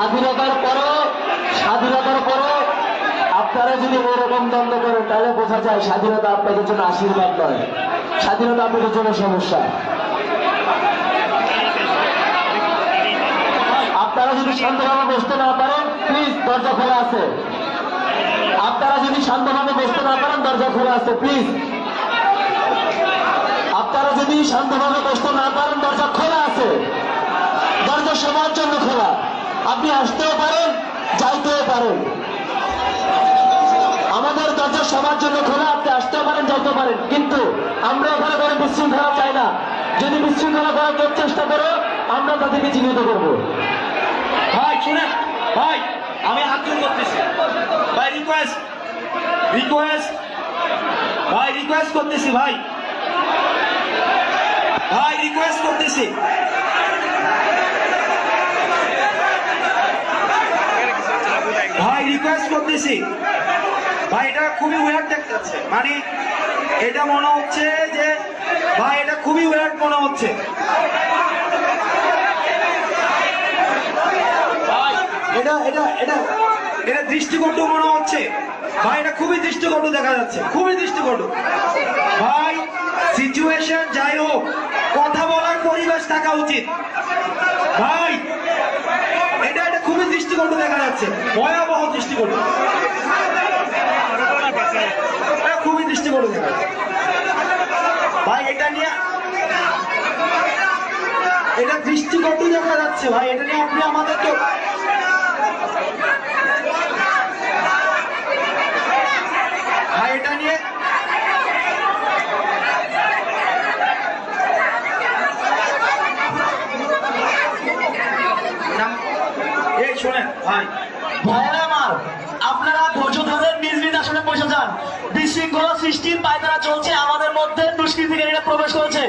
স্বাধীনতার পরও স্বাধীনতার পরও আপনারা যদি ওরকম দ্বন্দ্ব করেন, তাহলে বোঝা যায় স্বাধীনতা আপনাদের জন্য আশীর্বাদ নয়। স্বাধীনতা আপনাদের জন্য সমস্যা। আপনারা যদি শান্তভাবে বসতে না পারেন প্লিজ দরজা খোলা আছে। আপনারা যদি শান্তভাবে বসতে না পারেন, দরজা খোলা আছে প্লিজ আপনারা যদি শান্তভাবে বসতে না পারেন, দরজা খোলা আছে। দরজা সবার জন্য খোলা। আপনি আসতেও পারেন, যাইতেও পারেন। আমাদের দরজা সবার জন্য খোলা, আপনি আসতেও পারেন যাইতে পারেন। কিন্তু আমরা এখানে কোনো বিশৃঙ্খলা চাই না। যদি বিশৃঙ্খলা করার কেউ চেষ্টা করো, আমরা তাদেরকে চিহ্নিত করব। ভাই, শুনেন, ভাই, আমি হাত করতেছি। ভাই রিকোয়েস্ট রিকোয়েস্ট ভাই রিকোয়েস্ট করতেছি, ভাই। ভাই রিকোয়েস্ট করতেছি। রিকোয়েস্ট করতেছি। ভাই এটা খুবই ওয়ার্ড দেখতে যাচ্ছে মানে এটা মনে হচ্ছে যে ভাই এটা খুবই ওয়ার্ড মনে হচ্ছে। ভাই এটা এটা এটা এটা দৃষ্টিকটু মনে হচ্ছে। ভাই এটা খুবই দৃষ্টিকটু দেখা যাচ্ছে। খুবই দৃষ্টিকটু। ভাই সিচুয়েশন যাই হোক কথা বলার পরিবেশ থাকা উচিত। ভাই খুবই দৃষ্টিকটু দেখা যাচ্ছে। ভয়াবহ দৃষ্টিকোণ। খুবই দৃষ্টিকোণ দেখা ভাই, এটা নিয়ে এটা দৃষ্টিকটু দেখা যাচ্ছে, ভাই। এটা নিয়ে আপনি আমাদেরকে ভাই এটা নিয়ে না- এই শোনেন, ভাই। ভাইয়েরা আমার, আপনারা ধৈর্য ধরে নিজ নিজ আসনে বসে যান। বিশৃঙ্খলা সৃষ্টির পায়তারা চলছে, আমাদের মধ্যে দুষ্কৃতিকারীরা প্রবেশ করেছে।